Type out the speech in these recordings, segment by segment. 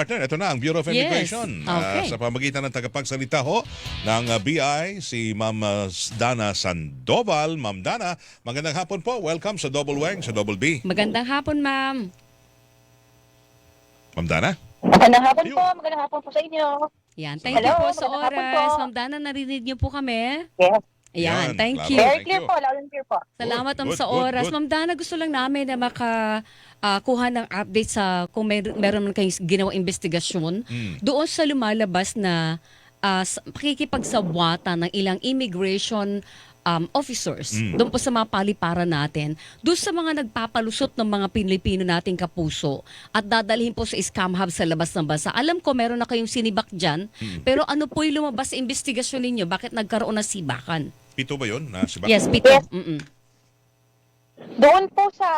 Partner, ito na ang Bureau of Yes. Immigration. Ah, Okay. sa pamagitan ng tagapagsalita ho ng ah, BI, si Ma'am ah, Dana Sandoval. Ma'am Dana, magandang hapon po. Welcome sa Double Wang, sa Double B. Magandang hapon, ma'am. Ma'am Dana? Magandang hapon Ayun. po, magandang hapon po sa inyo. Yan, thank you Hello, po sa oras. Ma'am Dana, narinig niyo po kami? Yes. Ayan, Yan, thank klaro. you. Very Thank clear you. po, loud and clear po. Salamat Good, ma'am good, sa good, oras. good. Ma'am Dana, gusto lang namin na maka ah, kuha ng update sa kung mer- meron man kayong ginawang investigasyon Mm. doon sa lumalabas na uh, pakikipagsabwata ng ilang immigration um, officers Mm. doon po sa mga paliparan natin, doon sa mga nagpapalusot ng mga Pilipino nating kapuso at dadalhin po sa scam hub sa labas ng bansa. Alam ko meron na kayong sinibak dyan, Mm. pero ano po yung lumabas sa investigasyon ninyo? Bakit nagkaroon ng sibakan? Pito ba yun? Na, si Bak- Yes, Pito. Yes. Mm-mm. Doon po sa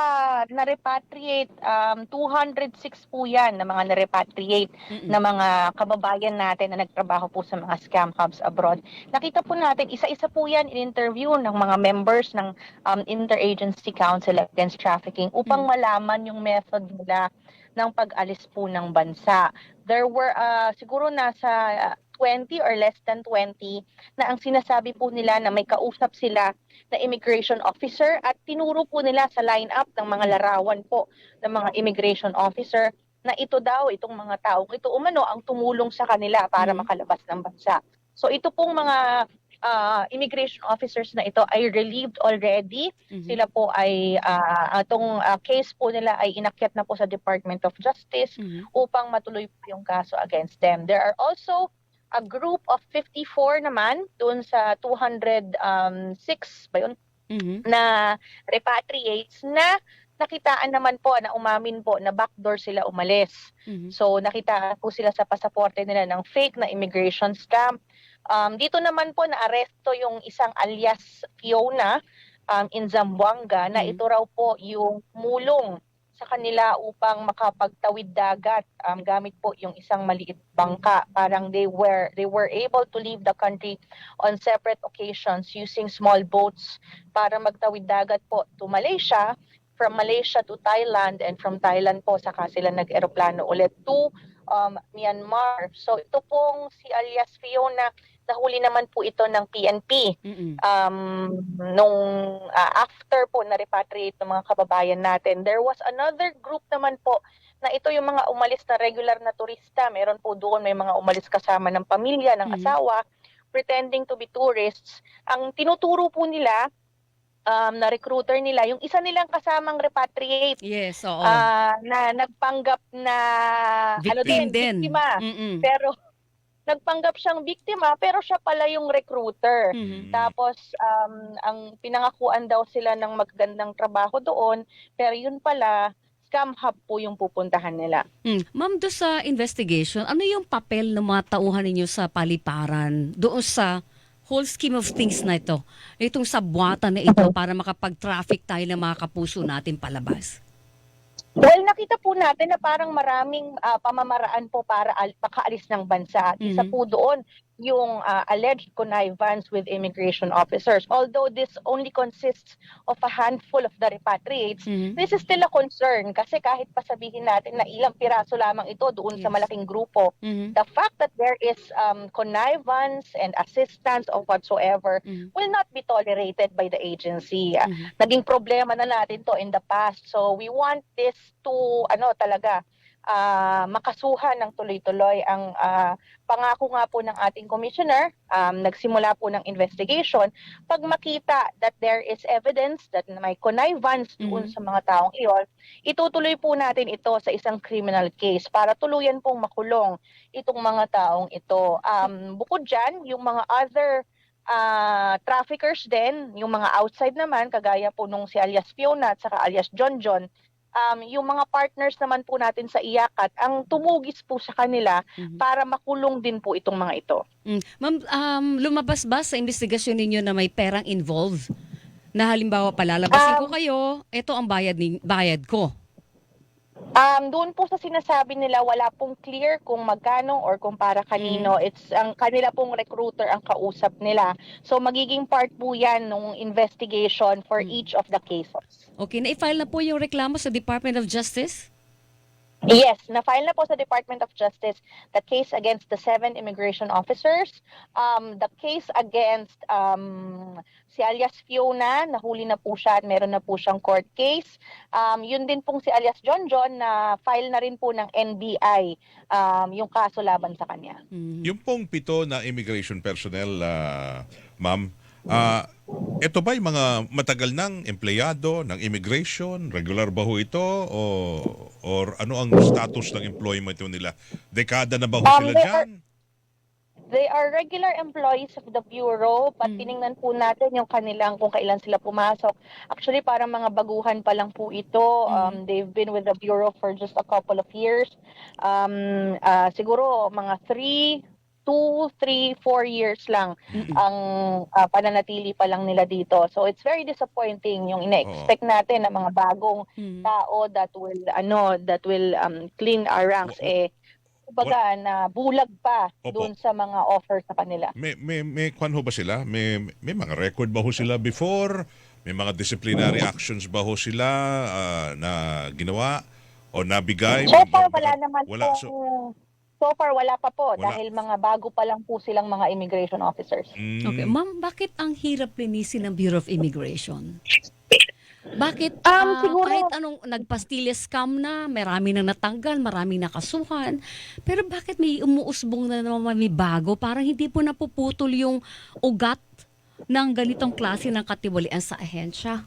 na-repatriate, um, 206 po yan na mga na-repatriate Mm-mm. na mga kababayan natin na nagtrabaho po sa mga scam hubs abroad. Nakita po natin, isa-isa po yan in-interview ng mga members ng um, Interagency Council Against Trafficking upang Mm. malaman yung method nila ng pag-alis po ng bansa. There were uh, siguro nasa 20 or less than 20 na ang sinasabi po nila na may kausap sila na immigration officer at tinuro po nila sa lineup ng mga larawan po ng mga immigration officer na ito daw, itong mga taong ito umano ang tumulong sa kanila para Mhm. makalabas ng bansa. So ito pong mga ah, immigration officers na ito ay relieved already. Mhm. Sila po ay, itong ah, case po nila ay inakyat na po sa Department of Justice Mhm. upang matuloy po yung kaso against them. There are also a group of 54 naman doon sa 206 ba yun, Mhm. na repatriates na nakitaan naman po na umamin po na backdoor sila umalis. Mhm. So nakita po sila sa pasaporte nila ng fake na immigration stamp. Um, dito naman po na-aresto yung isang alias Fiona um, in Zamboanga na Mhm. ito raw po yung mulong sa kanila upang makapagtawid dagat um, gamit po yung isang maliit bangka. Parang they were they were able to leave the country on separate occasions using small boats para magtawid dagat po to Malaysia from Malaysia to Thailand and from Thailand po saka sila nag-eroplano ulit to um, Myanmar. So ito pong si alias Fiona, nahuli naman po ito ng PNP Mhm. um, nung ah, after po na repatriate ng mga kababayan natin. There was another group naman po na ito yung mga umalis na regular na turista. Meron po doon may mga umalis kasama ng pamilya, ng Mhm. asawa, pretending to be tourists. Ang tinuturo po nila um, na recruiter nila, yung isa nilang kasamang repatriate Yes, oo. ah, na nagpanggap na ano Victim din, din. biktima. Mm-mm. Pero nagpanggap siyang biktima pero siya pala yung recruiter. Mhm. Tapos um, ang pinangakuan daw sila ng magandang trabaho doon pero yun pala scam hub po yung pupuntahan nila. Mm. Ma'am, do sa investigation, ano yung papel ng mga tauhan ninyo sa paliparan doon sa whole scheme of things na ito? Itong sabwata na ito para makapag-traffic tayo ng mga kapuso natin palabas. Well, nakita po natin na parang maraming ah, pamamaraan po para al- makaalis ng bansa. At Isa po doon yung ah, alleged connivance with immigration officers. Although this only consists of a handful of the repatriates, Mhm. this is still a concern kasi kahit pa sabihin natin na ilang piraso lamang ito doon sa Yes. malaking grupo, Mhm. the fact that there is um, connivance and assistance of whatsoever Mhm. will not be tolerated by the agency. Mhm. Naging problema na natin to in the past. So we want this to ano talaga ah, makasuhan ng tuloy-tuloy ang ah, pangako nga po ng ating commissioner um, nagsimula po ng investigation pag makita that there is evidence that may connivance doon Mhm. sa mga taong iyon itutuloy po natin ito sa isang criminal case para tuluyan pong makulong itong mga taong ito um, bukod dyan yung mga other ah, traffickers din, yung mga outside naman, kagaya po nung si alias Fiona at saka alias John John, um, yung mga partners naman po natin sa Iyakat, ang tumugis po sa kanila Mhm. para makulong din po itong mga ito. Mm. Ma'am, um, lumabas ba sa investigasyon ninyo na may perang involved? Na halimbawa palalabasin ko Um, kayo, ito ang bayad, ni, bayad ko. Um, doon po sa sinasabi nila, wala pong clear kung magkano or kung para kanino. It's ang kanila pong recruiter ang kausap nila. So magiging part po yan nung investigation for Mm. each of the cases. Okay, na-file na po yung reklamo sa Department of Justice? Yes, na-file na po sa Department of Justice the case against the seven immigration officers. Um, the case against um, si alias Fiona, nahuli na po siya at meron na po siyang court case. Um, yun din pong si alias John John na file na rin po ng NBI um, yung kaso laban sa kanya. Mhm. Yung pong pito na immigration personnel, ah, ma'am, ah, ito ba yung mga matagal ng empleyado ng immigration? Regular ba ho ito? O, or ano ang status ng employment nila? Dekada na ba ho Um, sila are- dyan? They are regular employees of the Bureau. Pag Mm. tiningnan po natin yung kanilang kung kailan sila pumasok. Actually, parang mga baguhan pa lang po ito. Um, they've been with the Bureau for just a couple of years. Um, ah, siguro mga three, two, three, four years lang Mm-mm. ang ah, pananatili pa lang nila dito. So it's very disappointing yung ina-expect natin na mga bagong Mhm. tao that will ano that will um, clean our ranks Wa- eh kumbaga na bulag pa Opo. doon sa mga offer sa kanila. May, may, may kwan ho ba sila? May, may mga record ba ho sila before? May mga disciplinary actions ba ho sila ah, na ginawa o nabigay? So far wala naman Wala. pong So, so far wala pa po Wala. dahil mga bago pa lang po silang mga immigration officers. mm, Okay, ma'am, bakit ang hirap linisin ng Bureau of Immigration? Bakit Um, ah, siguro- kahit anong nagpastille scam na, marami nang natanggal, marami nakasuhan, pero bakit may umuusbong na naman may bago? Parang hindi po napuputol yung ugat ng ganitong klase ng katiwalian sa ahensya.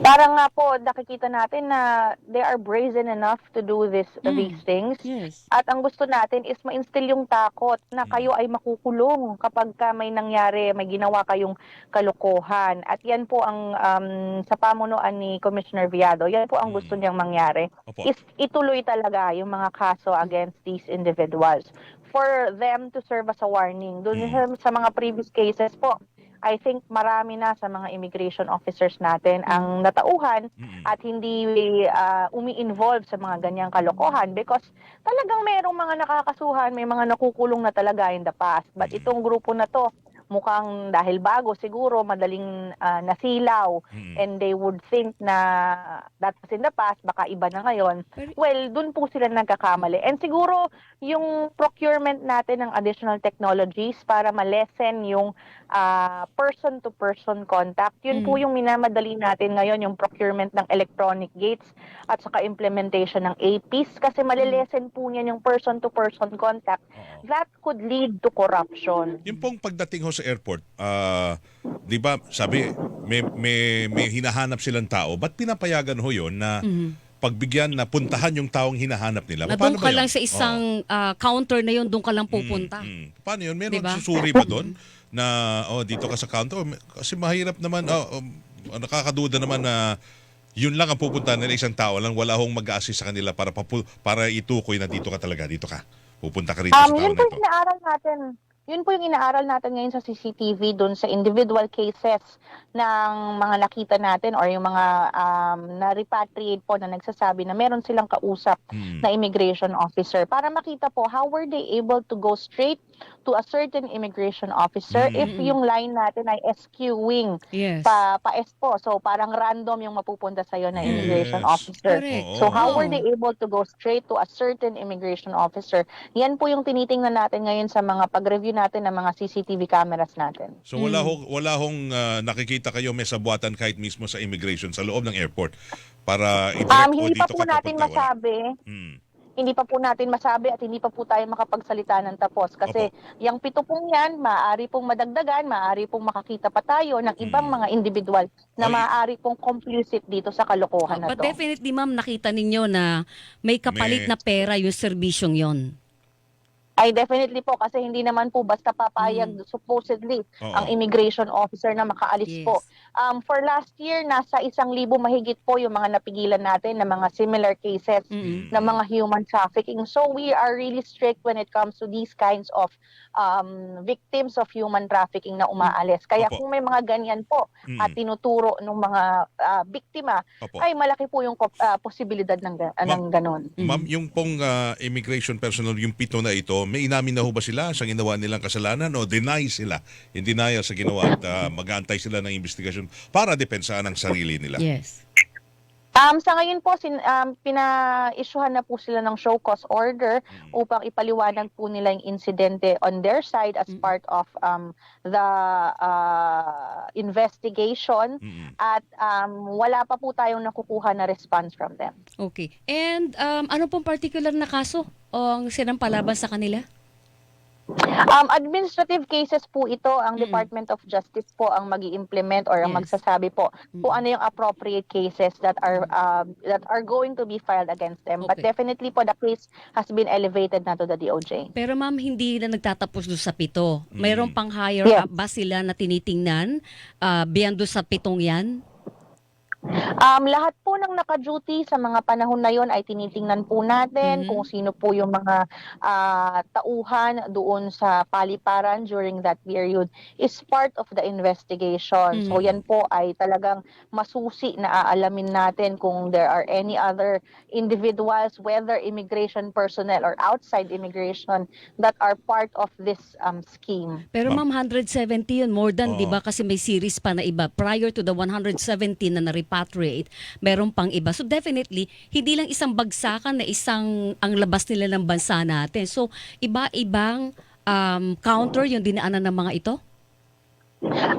Parang nga po nakikita natin na they are brazen enough to do this Mm. these things. Yes. At ang gusto natin is ma-instill yung takot na Mm. kayo ay makukulong kapag ka may nangyari, may ginawa kayong kalokohan. At yan po ang um, sa pamunuan ni Commissioner Viado, yan po ang gusto Mm. niyang mangyari. opo. Is ituloy talaga yung mga kaso against these individuals for them to serve as a warning. Doon Mm. sa mga previous cases po, I think marami na sa mga immigration officers natin ang natauhan Mm-mm. at hindi ah, umi-involve sa mga ganyang kalokohan because talagang merong mga nakakasuhan, may mga nakukulong na talaga in the past. But Mm. itong grupo na to, mukhang dahil bago siguro, madaling ah, nasilaw Mm-mm. and they would think na that was in the past, baka iba na ngayon. Pero- Well, dun po sila nagkakamali. And siguro yung procurement natin ng additional technologies para ma-lessen yung ah, person-to-person contact. Yun po Mm. yung minamadali natin ngayon, yung procurement ng electronic gates at saka implementation ng APs kasi malilesen po niyan yung person-to-person contact. Oo. That could lead to corruption. Yung pong pagdating ho sa airport, ah, 'di ba, sabi may may may hinahanap silang tao, ba't pinapayagan ho 'yon na Mhm. pagbigyan na puntahan yung taong hinahanap nila? Na Paano doon ka ba yun? lang sa isang ah, counter na yun, doon ka lang pupunta. Mm, mm. Paano yun? Meron Diba? susuri ba doon na oh dito ka sa counter kasi mahirap naman oh, um, nakakaduda naman na yun lang ang pupuntahan nila isang tao lang wala hong mag-assist sa kanila para papu- para itukoy na dito ka talaga dito ka pupunta ka rito sa Um, tao yun na po ito yung inaaral natin. Yun po yung inaaral natin ngayon sa CCTV doon sa individual cases ng mga nakita natin or yung mga um, na-repatriate po na nagsasabi na meron silang kausap Mm. na immigration officer para makita po how were they able to go straight to a certain immigration officer Mm. if yung line natin ay SQ-wing Yes. pa, pa SPO. So parang random yung mapupunta sa'yo na immigration Yes. officer. Correct. So how were Oo. they able to go straight to a certain immigration officer? Yan po yung tinitingnan natin ngayon sa mga pag-review natin ng mga CCTV cameras natin. So wala hong wala hong ah, nakikita kayo may sabuatan kahit mismo sa immigration sa loob ng airport para i-direct Um, o hindi pa po natin masabi, Mm. Hindi pa po natin masabi at hindi pa po tayo makapagsalita ng tapos kasi yung pito pong yan, maaari pong madagdagan, maaari pong makakita pa tayo ng ibang Mm. mga individual na Ay. maaari pong complicit dito sa kalokohan na But to. definitely, ma'am, nakita ninyo na may kapalit May- na pera yung serbisyong yon. Ay definitely po kasi hindi naman po basta papayag supposedly Oo. ang immigration officer na makaalis Yes. po. Um, for last year, nasa isang libo mahigit po yung mga napigilan natin na mga similar cases Mm-mm. ng mga human trafficking. So we are really strict when it comes to these kinds of um, victims of human trafficking na umaalis. Kaya Opo. kung may mga ganyan po Mm. at tinuturo ng mga ah, biktima, Opo. ay malaki po yung ah, posibilidad ng, ah, ng ganon. Ma'am, yung pong ah, immigration personnel, yung pito na ito, may inamin na ho ba sila sa ginawa nilang kasalanan o deny sila? In denial sa ginawa at ah, mag-aantay sila ng investigasyon para depensahan ang sarili nila? Yes. Um, sa ngayon po, sin, um, pina-issuehan na po sila ng show cause order Mm. upang ipaliwanag po nila yung insidente on their side as Mm. part of um, the uh, investigation Mm-mm. at um, wala pa po tayong nakukuha na response from them. Okay. And um, ano pong particular na kaso ang sinampalaban sa kanila? Um, administrative cases po ito, ang Mm. Department of Justice po ang mag implement or ang Yes. magsasabi po Mm. kung ano yung appropriate cases that are um, that are going to be filed against them. But Okay. definitely po the case has been elevated na to the DOJ. Pero ma'am, hindi na nagtatapos doon sa pito. Mm. Mayroon pang higher Yes. up ba sila na tinitingnan uh, beyond doon sa pitong yan? Um, lahat po ng naka-duty sa mga panahon na yon ay tinitingnan po natin Mhm. kung sino po yung mga ah, tauhan doon sa paliparan during that period is part of the investigation. So Mhm. yan po ay talagang masusi na aalamin natin kung there are any other individuals, whether immigration personnel or outside immigration, that are part of this um, scheme. Pero Ma'am. ma'am, 170 yun. More than, Oo. di ba? Kasi may series pa na iba. Prior to the 117 na na-repatriate, meron pang iba. So definitely, hindi lang isang bagsakan na isang ang labas nila ng bansa natin. So iba-ibang um, counter yung dinaanan ng mga ito?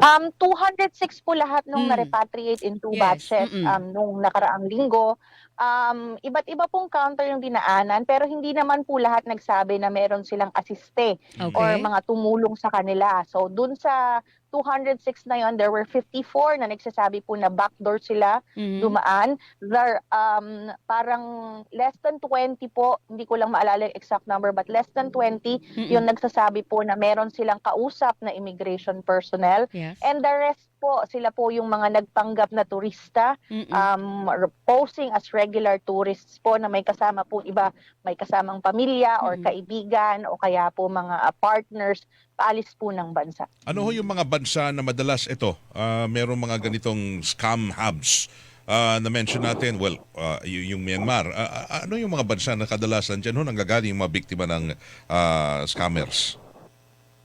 Um, 206 po lahat nung Mm. na-repatriate in two Yes, batches mm-mm. um, nung nakaraang linggo. Um, iba't iba pong counter yung dinaanan pero hindi naman po lahat nagsabi na meron silang asiste Okay. or mga tumulong sa kanila. So dun sa 206 na yon, there were 54 na nagsasabi po na backdoor sila Mhm. dumaan. There um parang less than 20 po, hindi ko lang maalala yung exact number but less than 20 Mm-mm. yung nagsasabi po na meron silang kausap na immigration personnel Yes. And the rest po, sila po yung mga nagpanggap na turista, Mm-mm. um, posing as regular tourists po na may kasama po iba, may kasamang pamilya or Mm. kaibigan o kaya po mga uh, partners paalis po ng bansa. Ano ho yung mga bansa na madalas ito, ah, merong mga ganitong scam hubs ah, na mention natin, well, y- yung Myanmar. Ah, ah, ano yung mga bansa na kadalasan dyan ho nanggagaling yung mga biktima ng ah, scammers?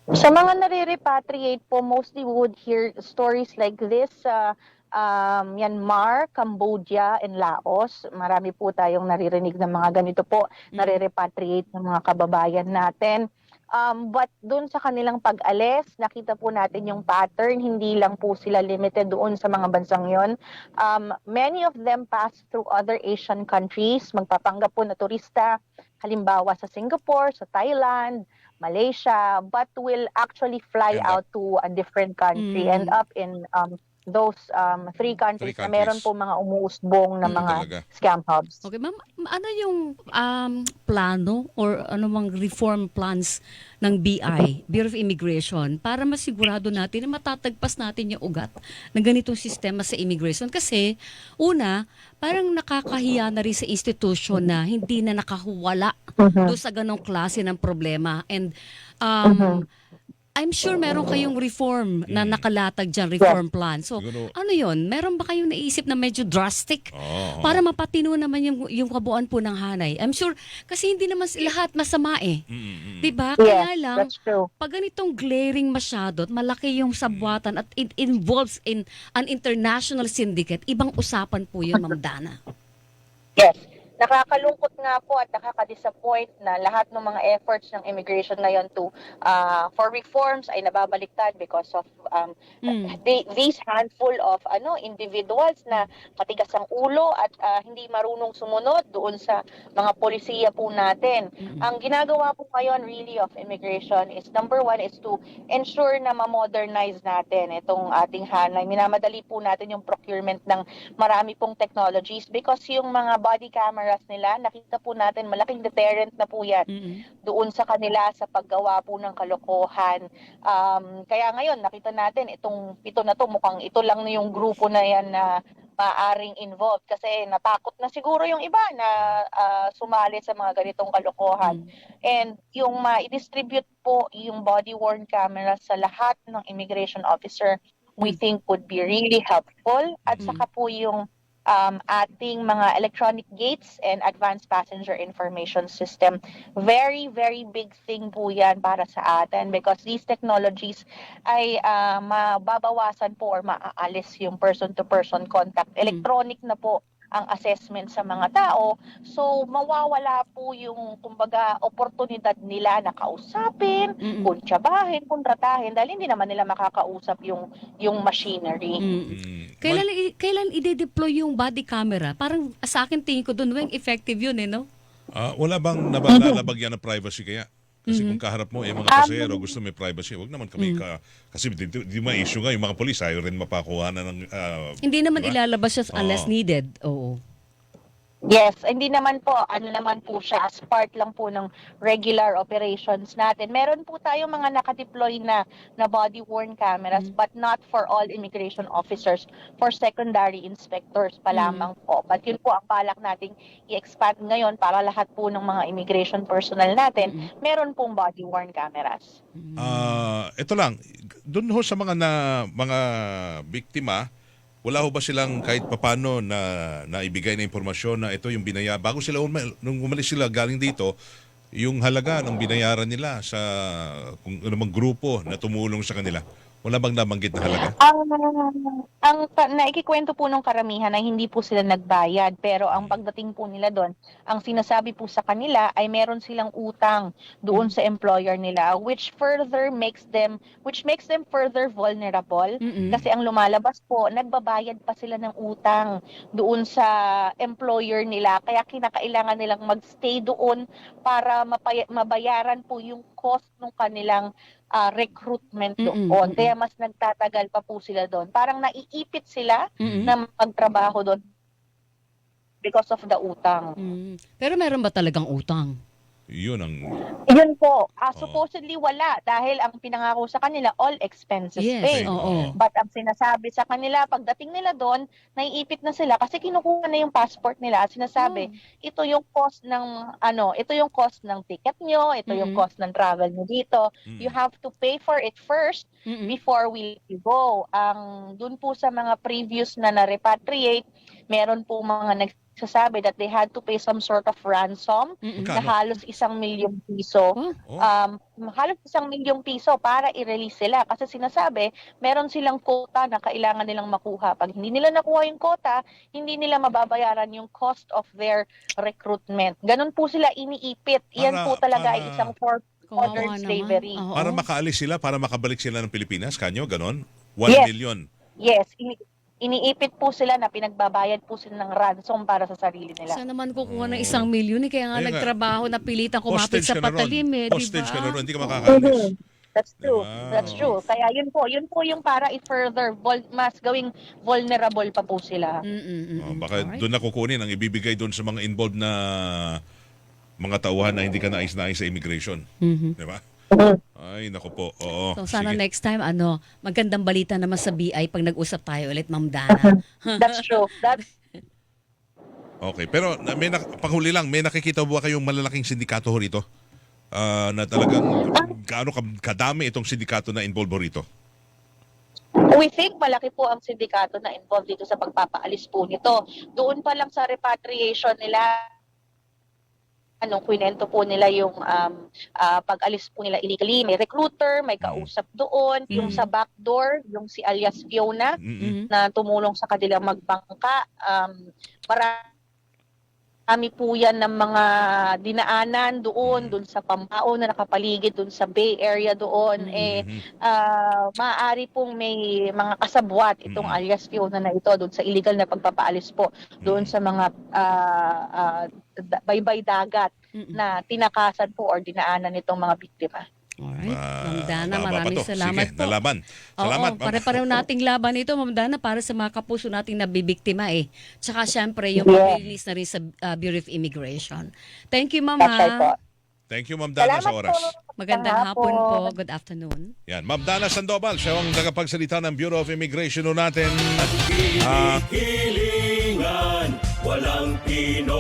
Sa mga nare-repatriate po, mostly we would hear stories like this sa um, Myanmar, Cambodia, and Laos. Marami po tayong naririnig ng mga ganito po, Mm. nare-repatriate ng mga kababayan natin. Um, but doon sa kanilang pag-alis, nakita po natin yung pattern, hindi lang po sila limited doon sa mga bansang yon. Um, many of them pass through other Asian countries, magpapanggap po na turista, halimbawa sa Singapore, sa Thailand, Malaysia, but will actually fly out to a different country, Mm. end up in um, those um, three countries, Three na meron countries. po mga umuusbong na Mm. mga Talaga. scam hubs. Okay, ma'am, ano yung um, plano or ano mang reform plans ng BI, Bureau of Immigration, para masigurado natin na matatagpas natin yung ugat ng ganitong sistema sa immigration? Kasi, una, parang nakakahiya na rin sa institution na hindi na nakahuwala Mhm. doon sa ganong klase ng problema. And um, I'm sure meron kayong reform na Mm. nakalatag dyan, reform plan. So, Siguro- ano yon? Meron ba kayong naisip na medyo drastic Oo. para mapatino naman yung, yung kabuuan po ng hanay. I'm sure, kasi hindi naman s- lahat masama eh. Mm, mm, mm. 'Di ba? Kaya Yes, lang, that's true. pag ganitong glaring masyado at malaki yung sabwatan at it involves in an international syndicate, ibang usapan po yun, Ma'am Dana. Yes. Nakakalungkot nga po at nakaka-disappoint na lahat ng mga efforts ng immigration ngayon to uh, for reforms ay nababaliktad because of um, Mm. they, these handful of ano individuals na matigas ang ulo at uh, hindi marunong sumunod doon sa mga polisiya po natin. Mm-mm. Ang ginagawa po ngayon really of immigration is number one is to ensure na ma-modernize natin itong ating hanay. Minamadali po natin yung procurement ng marami pong technologies because yung mga body cameras nila, nakita po natin malaking deterrent na po yan Mm-mm. doon sa kanila sa paggawa po ng kalokohan. Um, kaya ngayon, nakita natin itong ito na to, mukhang ito lang na yung grupo na yan na maaring involved kasi natakot na siguro yung iba na ah, sumali sa mga ganitong kalokohan. Mm. And yung ma-distribute po yung body-worn camera sa lahat ng immigration officer, we Mm. think would be really helpful. At Mm. saka po yung um, ating mga electronic gates and advanced passenger information system. Very, very big thing po yan para sa atin because these technologies ay ah, mababawasan po or maaalis yung person-to-person contact. Electronic na po ang assessment sa mga tao. So mawawala po yung kumbaga oportunidad nila na kausapin, Mm-mm. kuntsabahin, kontratahin dahil hindi naman nila makakausap yung yung machinery. Mm. Mm. Kailan, i- kailan ide-deploy yung body camera? Parang sa akin tingin ko doon, weng effective yun eh, no? Ah, wala bang nabalalabagyan ng privacy kaya? Kasi Mhm. kung kaharap mo, eh, mga Um, pasahero, gusto may privacy, wag naman kami ka... Kasi di, di, di ma-issue nga, yung mga polis, ayaw rin mapakuha na ng... ah, Hindi naman Diba? ilalabas siya unless Oo. needed. Oo. Yes, hindi naman po, ano naman po siya, as part lang po ng regular operations natin. Meron po tayong mga nakadeploy na, na body-worn cameras, Mm. but not for all immigration officers, for secondary inspectors pa Mm. lamang po. But yun po ang balak nating i-expand ngayon para lahat po ng mga immigration personnel natin, Mm. meron pong body-worn cameras. Ah, ito lang, doon ho sa mga na mga biktima, wala ho ba silang kahit papano na naibigay na impormasyon na ito yung binaya bago sila nung umalis sila galing dito, yung halaga ng binayaran nila sa kung ano mang grupo na tumulong sa kanila. Wala bang nabanggit na halaga? Ang ang ka- naikikwento po ng karamihan ay hindi po sila nagbayad pero ang pagdating po nila doon, ang sinasabi po sa kanila ay meron silang utang doon sa employer nila which further makes them which makes them further vulnerable Mm-mm. kasi ang lumalabas po nagbabayad pa sila ng utang doon sa employer nila kaya kinakailangan nilang magstay doon para mapaya- mabayaran po yung cost ng kanilang ah, recruitment Mm-mm, doon. mm-mm. Kaya mas nagtatagal pa po sila doon. Parang naiipit sila Mm-mm. na magtrabaho doon because of the utang. Mm. Pero meron ba talagang utang? Yun ang Yun po, Oo. supposedly wala dahil ang pinangako sa kanila all expenses Yes, paid. oo. But ang sinasabi sa kanila, pagdating nila doon, naiipit na sila kasi kinukuha na yung passport nila at sinasabi, Oh. ito yung cost ng ano, ito yung cost ng ticket nyo, ito yung Mhm. cost ng travel nyo dito. mm, You have to pay for it first Mm-mm. before we go. Ang dun po sa mga previous na na-repatriate, meron po mga nagsasabi that they had to pay some sort of ransom Mm-mm. na halos isang milyong piso. Oh. oh, Um, halos isang milyong piso para i-release sila. Kasi sinasabi, meron silang quota na kailangan nilang makuha. Pag hindi nila nakuha yung quota, hindi nila mababayaran yung cost of their recruitment. Ganon po sila iniipit. Yan Para- po talaga ay para- isang for Kawawa modern naman. slavery. Oo. para makaalis sila, para makabalik sila ng Pilipinas, kanyo, ganon? 1 Yes. million. Yes, ini- iniipit po sila na pinagbabayad po sila ng ransom para sa sarili nila. Saan naman kukuha ng Oo. isang milyon eh? Kaya nga Ayun nga. nagtrabaho na pilitan kumapit Hostage sa ka na ron. patalim eh. Di Hostage ka na ba? ron, hindi ka makakaalis. That's true. Diba? That's true. Kaya yun po, yun po yung para i-further vul- mas gawing vulnerable pa po sila. Mm-mm. Oh, baka Alright. doon na kukunin ang ibibigay doon sa mga involved na mga tauhan na hindi ka nais-nais sa immigration. Mhm. Di ba? Ay, nako po. Oo. So sana Sige. next time, ano, magandang balita naman sa BI pag nag-usap tayo ulit, Ma'am Dana. That's true. That's Okay, pero na- may nak- panghuli lang, may nakikita ba kayong malalaking sindikato ho rito? Ah, na talagang gaano ka- kadami itong sindikato na involved ho rito? We think malaki po ang sindikato na involved dito sa pagpapaalis po nito. Doon pa lang sa repatriation nila, anong kwento po nila yung um, ah, pag-alis po nila illegally. May recruiter, may kausap doon. Yung Mm. sa backdoor, yung si alias Fiona, Mm-mm. Mhm. na tumulong sa kanila magbangka. Um, marami po yan ng mga dinaanan doon, doon sa Pambao na nakapaligid, doon sa Bay Area doon. Mhm. Eh, ah maaari pong may mga kasabwat itong Mm. alias Fiona na ito doon sa illegal na pagpapaalis po doon sa mga ah, da- baybay dagat Mm-mm. na tinakasan po or dinaanan nitong mga biktima. Alright. Ah, Ma'am Dana, pa maraming to. salamat Sige, po. nalaman. Salamat. Oo, ma'am. pare-pareho nating laban ito, Ma'am Dana, para sa mga kapuso nating nabibiktima eh. Tsaka syempre, yung Yeah. na rin sa uh, Bureau of Immigration. Thank you, Ma'am. That's right po. ha? Thank you, Ma'am Dana, sa oras. po. Magandang hapon po. Good afternoon. Yan, Ma'am Dana Sandoval, siya ang tagapagsalita ng Bureau of Immigration ho natin. Ah, Hilingan, walang pinoprotektahan.